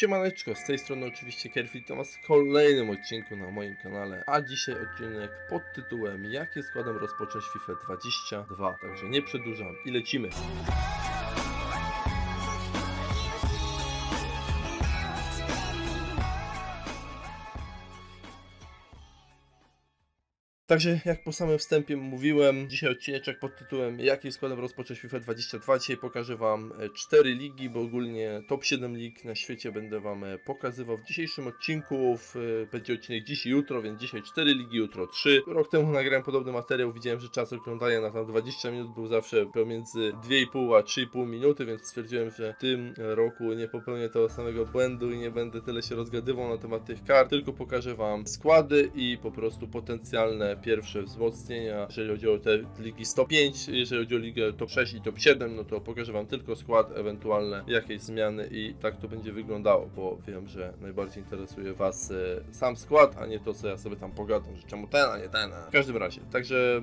Siemaneczko, z tej strony oczywiście Kerfit Thomas w kolejnym odcinku na moim kanale, a dzisiaj odcinek pod tytułem Jakie składem rozpocząć FIFA 22, także nie przedłużam i lecimy. Także jak po samym wstępie mówiłem, dzisiaj odcineczek pod tytułem Jaki składem rozpocząć FIFA 22. Dzisiaj pokażę Wam 4 ligi, bo ogólnie top 7 lig na świecie będę Wam e, pokazywał w dzisiejszym odcinku. E, będzie odcinek dziś i jutro, więc dzisiaj 4 ligi, jutro 3. Rok temu nagrałem podobny materiał, widziałem, że czas oglądania na tam 20 minut był zawsze pomiędzy 2,5 a 3,5 minuty, więc stwierdziłem, że w tym roku nie popełnię tego samego błędu i nie będę tyle się rozgadywał na temat tych kart, tylko pokażę Wam składy i po prostu potencjalne pierwsze wzmocnienia, jeżeli chodzi o te ligi 105, jeżeli chodzi o ligę top 6 i top 7, no to pokażę Wam tylko skład, ewentualne jakieś zmiany i tak to będzie wyglądało, bo wiem, że najbardziej interesuje Was e, sam skład, a nie to, co ja sobie tam pogadam, że czemu ten, a nie ten. W każdym razie, także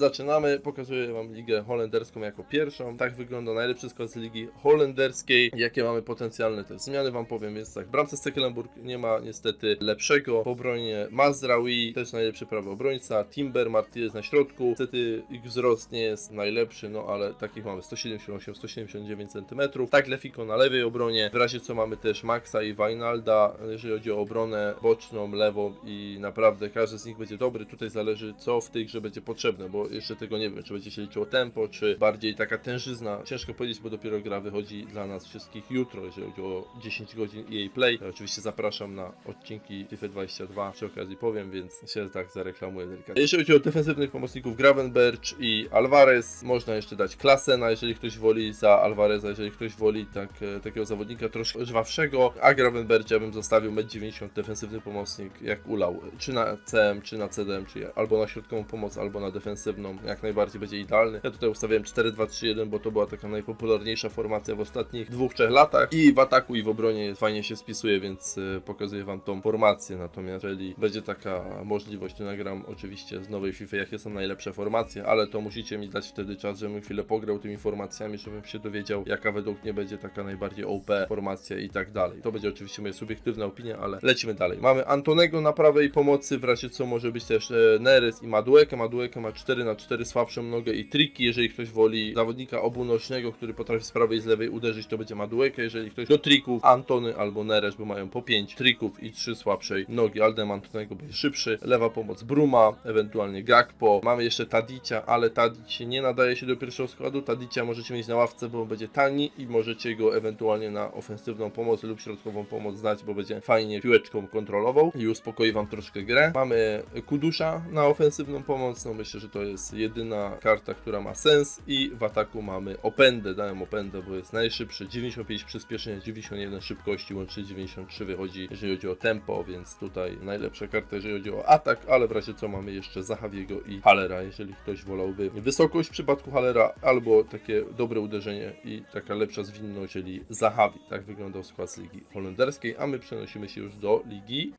Zaczynamy, pokazuję Wam ligę holenderską jako pierwszą. Tak wygląda najlepszy skład z ligi holenderskiej. Jakie mamy potencjalne te zmiany Wam powiem. Jest tak, bramce Stekelenburg nie ma niestety lepszego. W obronie Mazraoui, też najlepszy prawy obrońca. Timber, Martinez na środku. Niestety ich wzrost nie jest najlepszy, no ale takich mamy 178-179 cm. Tak Lefiko na lewej obronie. W razie co mamy też Maxa i Wijnalda, jeżeli chodzi o obronę boczną, lewą i naprawdę każdy z nich będzie dobry. Tutaj zależy co w tych, że będzie potrzebne, bo jeszcze tego nie wiem, czy będzie się liczyło tempo, czy bardziej taka tężyzna. Ciężko powiedzieć, bo dopiero gra wychodzi dla nas wszystkich jutro, jeżeli chodzi o 10 godzin EA Play. Ja oczywiście zapraszam na odcinki FIFA 22, przy okazji powiem, więc się tak zareklamuję delikatnie. Jeżeli chodzi o defensywnych pomocników Gravenberch i Alvarez, można jeszcze dać Klasena, jeżeli ktoś woli za Alvareza, jeżeli ktoś woli tak, e, takiego zawodnika troszkę żwawszego, a Gravenberch ja bym zostawił 1,90 m defensywny pomocnik, jak ulał, czy na CM, czy na CDM, czy albo na środkową pomoc, albo na defensywną, jak najbardziej będzie idealny. Ja tutaj ustawiłem 4-2-3-1, bo to była taka najpopularniejsza formacja w ostatnich dwóch, trzech latach i w ataku i w obronie fajnie się spisuje, więc y, pokazuję wam tą formację, natomiast jeżeli będzie taka możliwość, to nagram oczywiście z nowej FIFA, jakie są najlepsze formacje, ale to musicie mi dać wtedy czas, żebym chwilę pograł tymi formacjami, żebym się dowiedział, jaka według mnie będzie taka najbardziej OP formacja i tak dalej. To będzie oczywiście moja subiektywna opinia, ale lecimy dalej. Mamy Antonego na prawej pomocy, w razie co może być też e, Neres i Madueke. Madueke ma 4 na 4 słabszą nogę i triki. Jeżeli ktoś woli zawodnika obunośnego, który potrafi z prawej i z lewej uderzyć, to będzie Madueke. Jeżeli ktoś do trików, Antony albo Neres, bo mają po 5 trików i 3 słabszej nogi. Aldem Antonego będzie szybszy. Lewa pomoc Bruma, ewentualnie Gakpo. Mamy jeszcze Tadicia, ale Tadic nie nadaje się do pierwszego składu. Tadicia możecie mieć na ławce, bo on będzie tani i możecie go ewentualnie na ofensywną pomoc lub środkową pomoc znać, bo będzie fajnie piłeczką kontrolował i uspokoi wam troszkę grę. Mamy Kudusza na ofensywną pomoc, no myślę, że to jest jedyna karta, która ma sens i w ataku mamy Opendę, dałem Opendę, bo jest najszybszy, 95 przyspieszenia, 91 szybkości, łącznie 93 wychodzi, jeżeli chodzi o tempo, więc tutaj najlepsza karta, jeżeli chodzi o atak, ale w razie co mamy jeszcze Zahawiego i Halera, jeżeli ktoś wolałby wysokość w przypadku Halera, albo takie dobre uderzenie i taka lepsza zwinność, czyli Zahawi. Tak wyglądał skład z ligi holenderskiej, a my przenosimy się już do ligi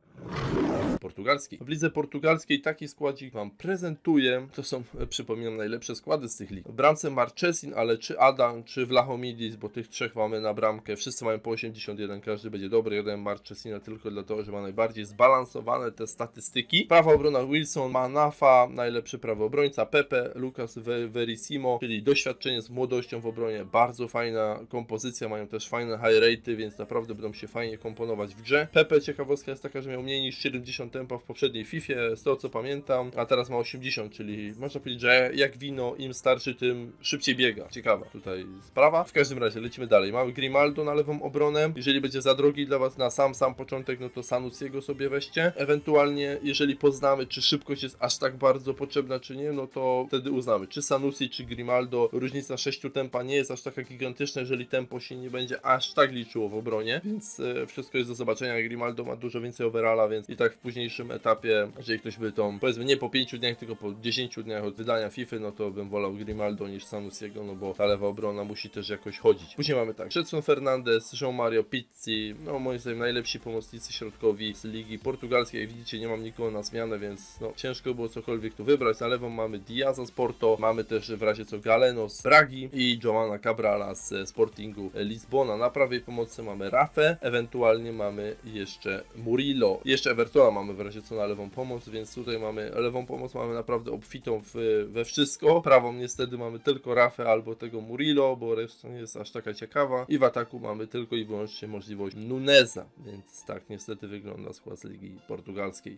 portugalskiej. W lidze portugalskiej taki składzik Wam prezentuję. To są, e, przypominam, najlepsze składy z tych lig. W bramce Marchesin, ale czy Adam, czy Vlahomidis, bo tych trzech mamy na bramkę. Wszyscy mają po 81, każdy będzie dobry. Dałem Marchesina tylko dlatego, że ma najbardziej zbalansowane te statystyki. Prawa obrona Wilson, Manafa, najlepszy prawy obrońca, Pepe, Lucas Ve- Verissimo, czyli doświadczenie z młodością w obronie. Bardzo fajna kompozycja, mają też fajne high rate'y, więc naprawdę będą się fajnie komponować w grze. Pepe, ciekawostka jest taka, że miał mniej niż 70 tempa w poprzedniej FIFA, z tego co pamiętam, a teraz ma 80, czyli można powiedzieć, że jak wino, im starszy, tym szybciej biega. Ciekawa tutaj sprawa. W każdym razie lecimy dalej. Mamy Grimaldo na lewą obronę. Jeżeli będzie za drogi dla Was na sam, sam początek, no to Sanusiego sobie weźcie. Ewentualnie, jeżeli poznamy, czy szybkość jest aż tak bardzo potrzebna, czy nie, no to wtedy uznamy, czy Sanusi, czy Grimaldo. Różnica 6 tempa nie jest aż taka gigantyczna, jeżeli tempo się nie będzie aż tak liczyło w obronie, więc e, wszystko jest do zobaczenia. Grimaldo ma dużo więcej overalla, więc i tak w późniejszym późniejszym etapie, jeżeli ktoś by tą, powiedzmy nie po 5 dniach, tylko po 10 dniach od wydania FIFA, no to bym wolał Grimaldo niż Sanusiego, no bo ta lewa obrona musi też jakoś chodzić. Później mamy tak, Jetson Fernandez, João Mario Pizzi, no moim zdaniem najlepsi pomocnicy środkowi z ligi portugalskiej. Widzicie, nie mam nikogo na zmianę, więc no ciężko było cokolwiek tu wybrać. Na lewą mamy Diaza z Porto, mamy też w razie co Galeno z Bragi i Joana Cabrala z Sportingu Lizbona. Na prawej pomocy mamy Rafę, ewentualnie mamy jeszcze Murillo. Jeszcze Evertona mamy w razie co na lewą pomoc, więc tutaj mamy lewą pomoc mamy naprawdę obfitą w, we wszystko. Prawą niestety mamy tylko Rafę albo tego Murillo, bo reszta nie jest aż taka ciekawa. I w ataku mamy tylko i wyłącznie możliwość Nuneza, więc tak niestety wygląda skład z Ligi Portugalskiej.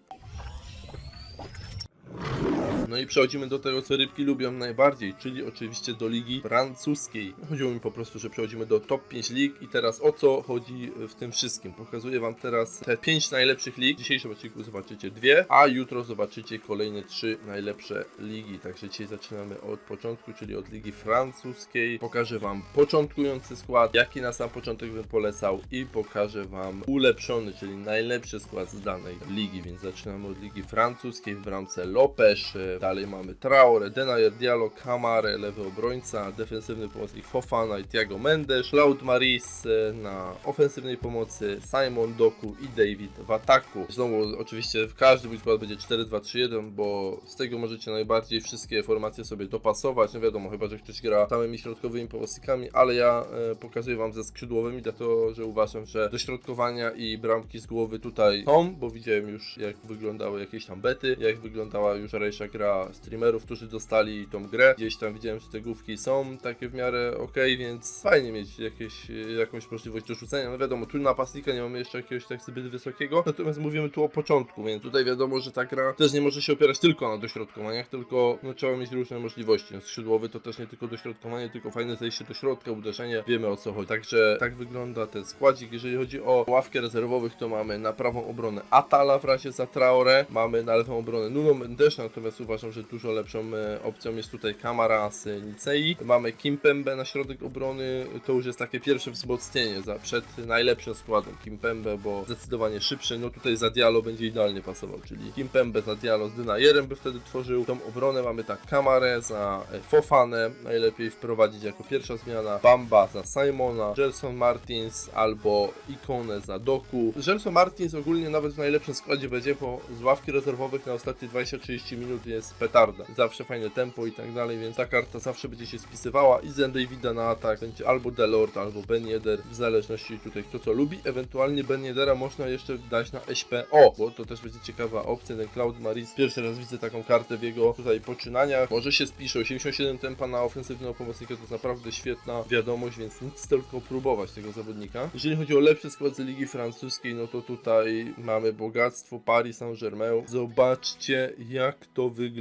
No i przechodzimy do tego, co rybki lubią najbardziej, czyli oczywiście do ligi francuskiej. Chodziło mi po prostu, że przechodzimy do top 5 lig i teraz o co chodzi w tym wszystkim? Pokazuję Wam teraz te 5 najlepszych lig. W dzisiejszym odcinku zobaczycie dwie, a jutro zobaczycie kolejne 3 najlepsze ligi. Także dzisiaj zaczynamy od początku, czyli od ligi francuskiej. Pokażę Wam początkujący skład, jaki na sam początek bym polecał i pokażę Wam ulepszony, czyli najlepszy skład z danej ligi. Więc zaczynamy od ligi francuskiej w bramce Lopesz, Dalej mamy Traore, Denayer, Diallo, Kamare, lewy obrońca, defensywny pomocnik Fofana i Thiago Mendes, Claude Maris e, na ofensywnej pomocy, Simon Doku i David w ataku. Znowu oczywiście w każdy mój będzie 4-2-3-1, bo z tego możecie najbardziej wszystkie formacje sobie dopasować. No wiadomo, chyba że ktoś gra samymi środkowymi pomocnikami, ale ja e, pokazuję Wam ze skrzydłowymi, dlatego że uważam, że dośrodkowania i bramki z głowy tutaj są, bo widziałem już jak wyglądały jakieś tam bety, jak wyglądała już rejsza gra streamerów, którzy dostali tą grę. Gdzieś tam widziałem, że te główki są takie w miarę ok, więc fajnie mieć jakieś, jakąś możliwość do rzucenia. No wiadomo, tu napastnika nie mamy jeszcze jakiegoś tak zbyt wysokiego, natomiast mówimy tu o początku, więc tutaj wiadomo, że ta gra też nie może się opierać tylko na dośrodkowaniach, tylko no, trzeba mieć różne możliwości. No, skrzydłowy to też nie tylko dośrodkowanie, tylko fajne zejście do środka, uderzenie, wiemy o co chodzi. Także tak wygląda ten składzik. Jeżeli chodzi o ławkę rezerwowych, to mamy na prawą obronę Atala w razie za Traore, mamy na lewą obronę Nuno Mendes, natomiast uważam, że dużo lepszą e, opcją jest tutaj Kamara z Nicei. Mamy Kimpembe na środek obrony, to już jest takie pierwsze wzmocnienie za, przed najlepszym składem Kimpembe, bo zdecydowanie szybszy, no tutaj za Diallo będzie idealnie pasował, czyli Kimpembe za Diallo z Dynajerem by wtedy tworzył tą obronę, mamy tak Kamarę za e, Fofanę, najlepiej wprowadzić jako pierwsza zmiana, Bamba za Simona, Gelson Martins albo Ikonę za Doku. Gelson Martins ogólnie nawet w najlepszym składzie będzie, bo z ławki rezerwowych na ostatnie 20-30 minut jest petarda. Zawsze fajne tempo i tak dalej, więc ta karta zawsze będzie się spisywała i Zen Davida na atak będzie albo Delord, albo Ben Yedder, w zależności tutaj kto co lubi. Ewentualnie Ben Yeddera można jeszcze dać na SPO, bo to też będzie ciekawa opcja, ten Cloud Maris. Pierwszy raz widzę taką kartę w jego tutaj poczynaniach. Może się spisze, 87 tempa na ofensywnego pomocnika to jest naprawdę świetna wiadomość, więc nic tylko próbować tego zawodnika. Jeżeli chodzi o lepszy skład z Ligi Francuskiej, no to tutaj mamy bogactwo Paris Saint-Germain. Zobaczcie jak to wygląda.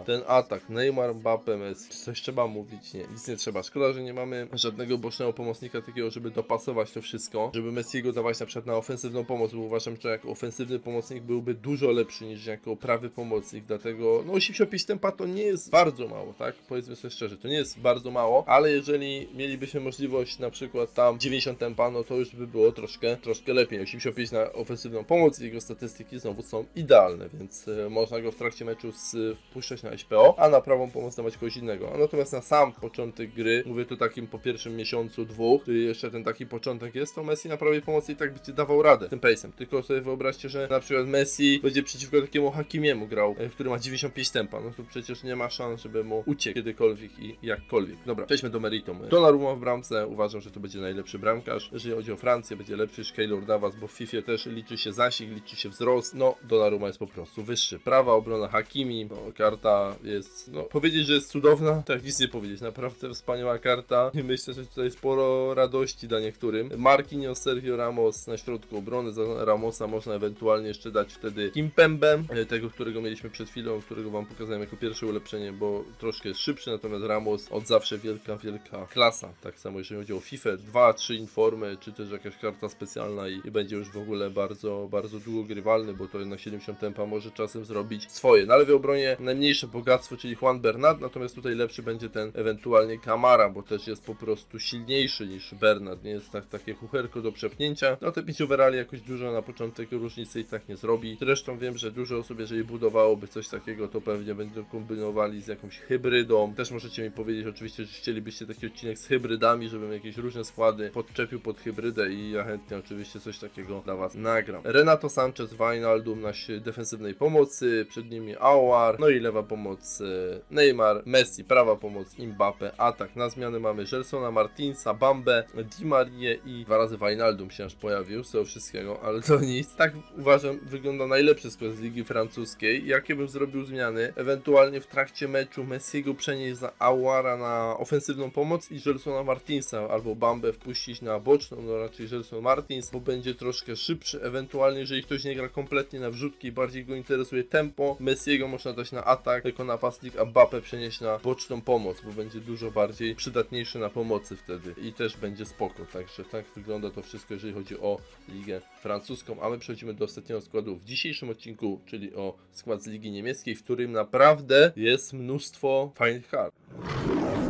Ten atak, Neymar, Mbappe, Messi. Coś trzeba mówić? Nie, nic nie trzeba. Szkoda, że nie mamy żadnego bocznego pomocnika takiego, żeby dopasować to wszystko, żeby Messiego dawać na przykład na ofensywną pomoc, bo uważam, że jako ofensywny pomocnik byłby dużo lepszy niż jako prawy pomocnik, dlatego no 85 tempa to nie jest bardzo mało, tak? Powiedzmy sobie szczerze, to nie jest bardzo mało, ale jeżeli mielibyśmy możliwość na przykład tam 90 tempa, no to już by było troszkę, troszkę lepiej. 85 na ofensywną pomoc jego statystyki znowu są idealne, więc e, można go w trakcie meczu z, wpuszczać na SPO, a na prawą pomoc dawać kogoś innego. A natomiast na sam początek gry, mówię tu takim po pierwszym miesiącu, dwóch, który jeszcze ten taki początek jest, to Messi na prawej pomocy i tak będzie dawał radę tym pace'em. Tylko sobie wyobraźcie, że na przykład Messi będzie przeciwko takiemu Hakimiemu grał, e, który ma 95 tempa, no to przecież nie ma szans, żeby mu uciekł kiedykolwiek i jakkolwiek. Dobra, przejdźmy do meritum. Donnarumma w bramce, uważam, że to będzie najlepszy bramkarz. Jeżeli chodzi o Francję, będzie lepszy niż Keylor Navas, bo w FIFA też liczy się zasig, liczy się wzrost. No, Donnarumma jest po prostu wyższy. Prawa obrona Hakimi, bo karta jest, no, powiedzieć, że jest cudowna, tak nic nie powiedzieć. Naprawdę wspaniała karta i myślę, że tutaj sporo radości dla niektórym. Marquinhos, Sergio Ramos na środku obrony, za Ramosa można ewentualnie jeszcze dać wtedy Kimpembe, e, tego, którego mieliśmy przed chwilą, którego wam pokazałem jako pierwsze ulepszenie, bo troszkę jest szybszy, natomiast Ramos od zawsze wielka, wielka klasa. Tak samo jeżeli chodzi o FIFA, 2-3 informy, czy też jakaś karta specjalna i, i będzie już w ogóle bardzo, bardzo długo grywalny, bo to jednak 70 tempa może czasem zrobić swoje. Na lewej obronie Najmniejsze bogactwo, czyli Juan Bernat, natomiast tutaj lepszy będzie ten ewentualnie Kamara, bo też jest po prostu silniejszy niż Bernat, nie jest tak takie chucherko do przepnięcia. No te pięć overali jakoś dużo na początek różnicy i tak nie zrobi. Zresztą wiem, że dużo osób, jeżeli budowałoby coś takiego, to pewnie będą kombinowali z jakąś hybrydą. Też możecie mi powiedzieć oczywiście, że chcielibyście taki odcinek z hybrydami, żebym jakieś różne składy podczepił pod hybrydę i ja chętnie oczywiście coś takiego dla Was nagram. Renato Sanchez, Wijnaldum na defensywnej pomocy, przed nimi Aouar, no i lewa pomoc e, Neymar, Messi, prawa pomoc Mbappe, atak. Na zmianę mamy Gelsona, Martinsa, Bambę, Di Marię i dwa razy Wijnaldum się aż pojawił z tego wszystkiego, ale to nic. Tak uważam wygląda najlepszy skład z Ligi Francuskiej. Jakie bym zrobił zmiany? Ewentualnie w trakcie meczu Messiego przenieść za Aouara na ofensywną pomoc i Gelsona Martinsa albo Bambę wpuścić na boczną, no raczej Gelson Martins, bo będzie troszkę szybszy. Ewentualnie jeżeli ktoś nie gra kompletnie na wrzutki bardziej go interesuje tempo, Messiego można dać na atak jako napastnik, a Mbappé przenieść na boczną pomoc, bo będzie dużo bardziej przydatniejszy na pomocy wtedy i też będzie spoko. Także tak wygląda to wszystko, jeżeli chodzi o ligę francuską. A my przechodzimy do ostatniego składu w dzisiejszym odcinku, czyli o skład z ligi niemieckiej, w którym naprawdę jest mnóstwo fajnych kart.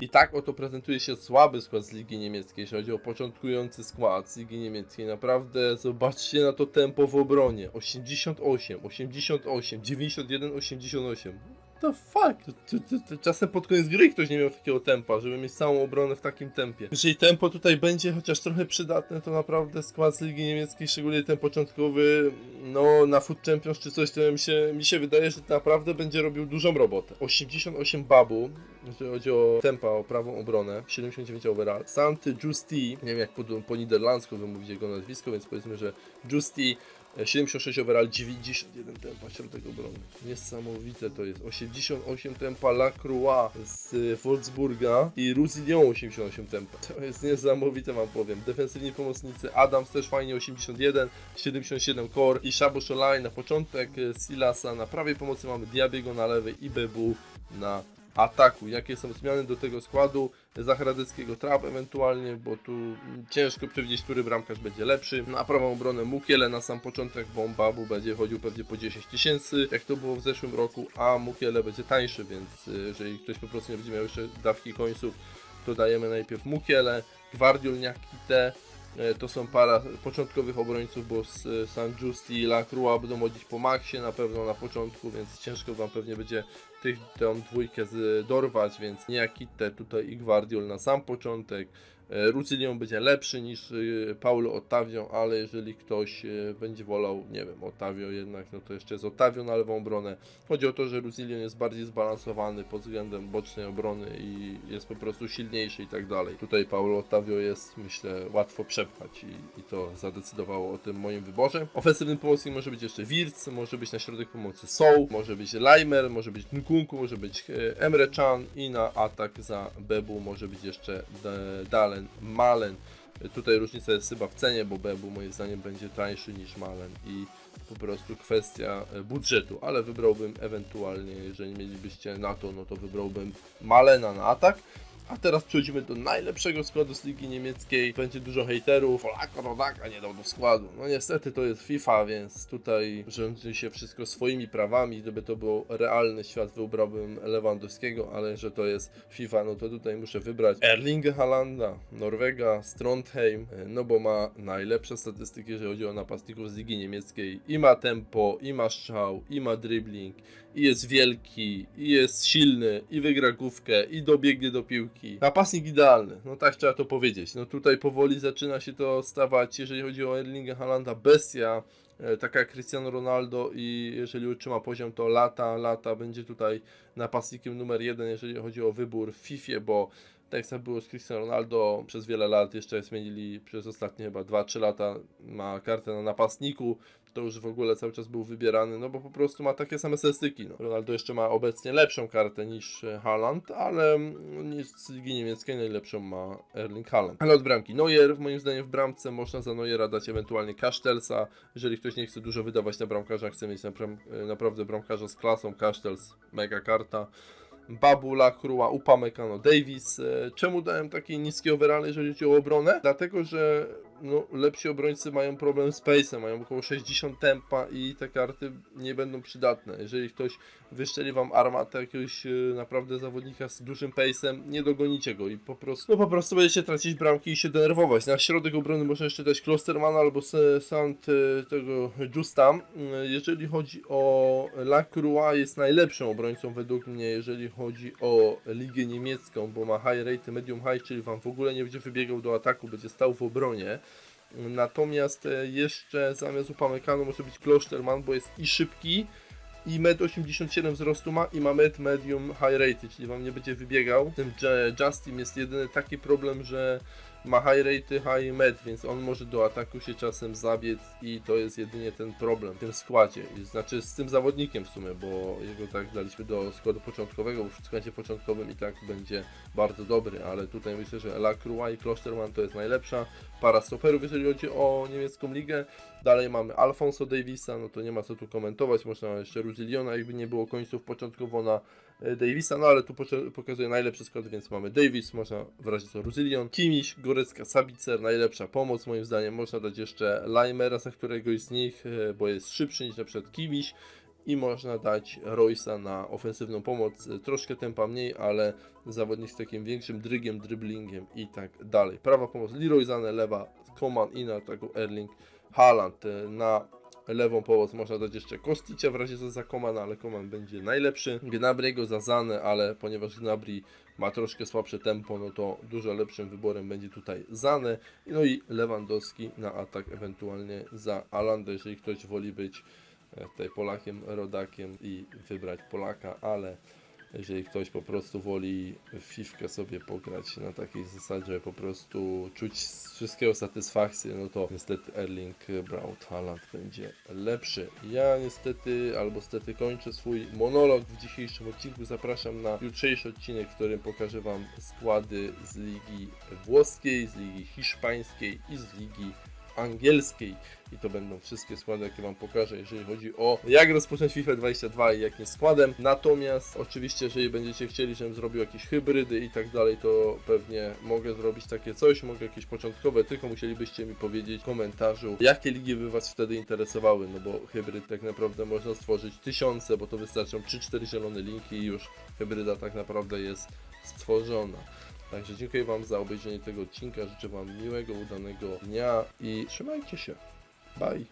I tak oto prezentuje się słaby skład z Ligi Niemieckiej, jeśli chodzi o początkujący skład z Ligi Niemieckiej. Naprawdę zobaczcie na to tempo w obronie. 88, 88, 91, 88. The fuck? Czasem pod koniec gry ktoś nie miał takiego tempa, żeby mieć całą obronę w takim tempie. Jeżeli tempo tutaj będzie chociaż trochę przydatne, to naprawdę skład z Ligi Niemieckiej, szczególnie ten początkowy, no na Foot Champions czy coś, to mi się, mi się wydaje, że naprawdę będzie robił dużą robotę. 88 babu, jeżeli chodzi o tempa, o prawą obronę, 79 overall. Santy Justi, nie wiem jak po, po niderlandzku wymówić jego nazwisko, więc powiedzmy, że Justi e, 76 overall, 91 tempa środek obrony. Niesamowite to jest. 88 tempa Lacroix z y, Wolfsburga i Rusillon 88 tempa. To jest niesamowite wam powiem. Defensywni pomocnicy Adams też fajnie 81, 77 core i Shabo Szolaj na początek, y, Silasa na prawej pomocy mamy Diabiego na lewej i Bebu na ataku. Jakie są zmiany do tego składu? Zachradeckiego trap ewentualnie, bo tu ciężko przewidzieć, który bramkarz będzie lepszy. Na prawą obronę Mukiele na sam początek, bo będzie chodził pewnie po 10 tysięcy, jak to było w zeszłym roku, a Mukiele będzie tańszy, więc y, jeżeli ktoś po prostu nie będzie miał jeszcze dawki końców, to dajemy najpierw Mukiele, Gwardiol, Niakite, E, To są para początkowych obrońców, bo San Giusti i Lacroix będą chodzić po maksie na pewno na początku, więc ciężko Wam pewnie będzie tych, tę dwójkę dorwać, więc Niakite tutaj i Gwardiol na sam początek. E, Rucilion będzie lepszy niż e, Paulo Ottavio, ale jeżeli ktoś e, będzie wolał, nie wiem, Ottavio jednak, no to jeszcze jest Ottavio na lewą obronę. Chodzi o to, że Rucilion jest bardziej zbalansowany pod względem bocznej obrony i jest po prostu silniejszy i tak dalej. Tutaj Paulo Ottavio jest, myślę, łatwo przepchać i, i to zadecydowało o tym moim wyborze. Ofensywnym pomocnikiem może być jeszcze Wirtz, może być na środek pomocy Soul, może być Leimer, może być Nkunku, może być Emre Can i na atak za Bebu może być jeszcze D- Malen. E, Tutaj różnica jest chyba w cenie, bo Bebu moim zdaniem będzie tańszy niż Malen i po prostu kwestia e, budżetu, ale wybrałbym ewentualnie, jeżeli mielibyście na to, no to wybrałbym Malena na atak. A teraz przechodzimy do najlepszego składu z ligi niemieckiej. Będzie dużo hejterów. Polaka Rodaka nie dał do składu. No niestety to jest FIFA, więc tutaj rządzi się wszystko swoimi prawami. Gdyby to był realny świat, wybrałbym Lewandowskiego, ale że to jest FIFA, no to tutaj muszę wybrać Erlinga Halanda, Norwega, Strondheim, no bo ma najlepsze statystyki, jeżeli chodzi o napastników z ligi niemieckiej. I ma tempo, i ma strzał, i ma dribbling, i jest wielki, i jest silny, i wygra główkę, i dobiegnie do piłki. Napastnik idealny, no tak trzeba to powiedzieć. No tutaj powoli zaczyna się to stawać, jeżeli chodzi o Erlinga Halanda, bestia, e, taka jak Cristiano Ronaldo i jeżeli utrzyma poziom to lata, lata będzie tutaj napastnikiem numer jeden, jeżeli chodzi o wybór w FIFA, bo tak jak było z Cristiano Ronaldo przez wiele lat, jeszcze zmienili przez ostatnie chyba 2-3 lata, ma kartę na napastniku, to już w ogóle cały czas był wybierany, no bo po prostu ma takie same statystyki. No. Ronaldo jeszcze ma obecnie lepszą kartę niż e, Haaland, ale mm, z ligi niemieckiej najlepszą ma Erling Haaland. Ale od bramki Neuer, moim zdaniem w bramce można za Neuera dać ewentualnie Kasztelsa, jeżeli ktoś nie chce dużo wydawać na bramkarza, chce mieć e, naprawdę bramkarza z klasą, Kasztels, mega karta. Babu, Lacroix, Upamecano, Davis. E, Czemu dałem takie niskie overall, jeżeli chodzi o obronę? Dlatego, że no, lepsi obrońcy mają problem z pace'em, mają około 60 tempa i te karty nie będą przydatne. Jeżeli ktoś wyszczeli wam armatę jakiegoś e, naprawdę zawodnika z dużym pace'em, nie dogonicie go i po prostu, no po prostu będziecie tracić bramki i się denerwować. Na środek obrony można jeszcze dać Klostermana albo Sant e, tego Justa. E, Jeżeli chodzi o Lacroix, jest najlepszym obrońcą według mnie, jeżeli chodzi o ligę niemiecką, bo ma high rate, medium high, czyli wam w ogóle nie będzie wybiegał do ataku, będzie stał w obronie. Natomiast e, jeszcze zamiast Upamecano może być Klosterman, bo jest i szybki, i 1,87 m wzrostu ma i ma med medium high rate, czyli wam nie będzie wybiegał. Tym Ju- Justin jest jedyny taki problem, że ma high rate, high med, więc on może do ataku się czasem zabiec i to jest jedynie ten problem w tym składzie. Znaczy z tym zawodnikiem w sumie, bo jego tak daliśmy do składu początkowego, bo w składzie początkowym i tak będzie bardzo dobry, ale tutaj myślę, że Lacroix i Klosterman to jest najlepsza para stoperów, jeżeli chodzi o niemiecką ligę. Dalej mamy Alfonso Davisa, no to nie ma co tu komentować, można jeszcze Ruziliona, jakby nie było końców początkowo na Davisa, no ale tu pokazuję najlepszy skład, więc mamy Davis, można w razie co Ruzilion, Kimiś, Gorecka, Sabicer, najlepsza pomoc moim zdaniem, można dać jeszcze Limera za któregoś z nich, e, bo jest szybszy niż na przykład Kimiś i można dać Roysa na ofensywną pomoc, e, troszkę tempa mniej, ale zawodnik z takim większym drygiem, dribblingiem i tak dalej. Prawa pomoc Leroy Zane, lewa Coman i na ataku Erling Haaland. E, Na lewą pomoc można dać jeszcze Kosticia w razie za Komana, ale Koman będzie najlepszy. Gnabriego za Zane, ale ponieważ Gnabry ma troszkę słabsze tempo, no to dużo lepszym wyborem będzie tutaj Zane. No i Lewandowski na atak ewentualnie za Alanda, jeżeli ktoś woli być e, tutaj Polakiem, rodakiem i wybrać Polaka, ale jeżeli ktoś po prostu woli Fifkę sobie pograć na takiej zasadzie, po prostu czuć z wszystkiego satysfakcję, no to niestety Erling Braut Haaland będzie lepszy. Ja niestety, albo stety kończę swój monolog w dzisiejszym odcinku. Zapraszam na jutrzejszy odcinek, w którym pokażę Wam składy z ligi włoskiej, z ligi hiszpańskiej i z ligi angielskiej i to będą wszystkie składy, jakie Wam pokażę, jeżeli chodzi o jak rozpocząć FIFA 22 i jakim składem. Natomiast oczywiście, jeżeli będziecie chcieli, żebym zrobił jakieś hybrydy i tak dalej, to pewnie mogę zrobić takie coś, mogę jakieś początkowe, tylko musielibyście mi powiedzieć w komentarzu, jakie ligi by Was wtedy interesowały, no bo hybryd tak naprawdę można stworzyć tysiące, bo to wystarczą 3-4 zielone linki i już hybryda tak naprawdę jest stworzona. Także dziękuję Wam za obejrzenie tego odcinka. Życzę Wam miłego, udanego dnia i trzymajcie się. Bye.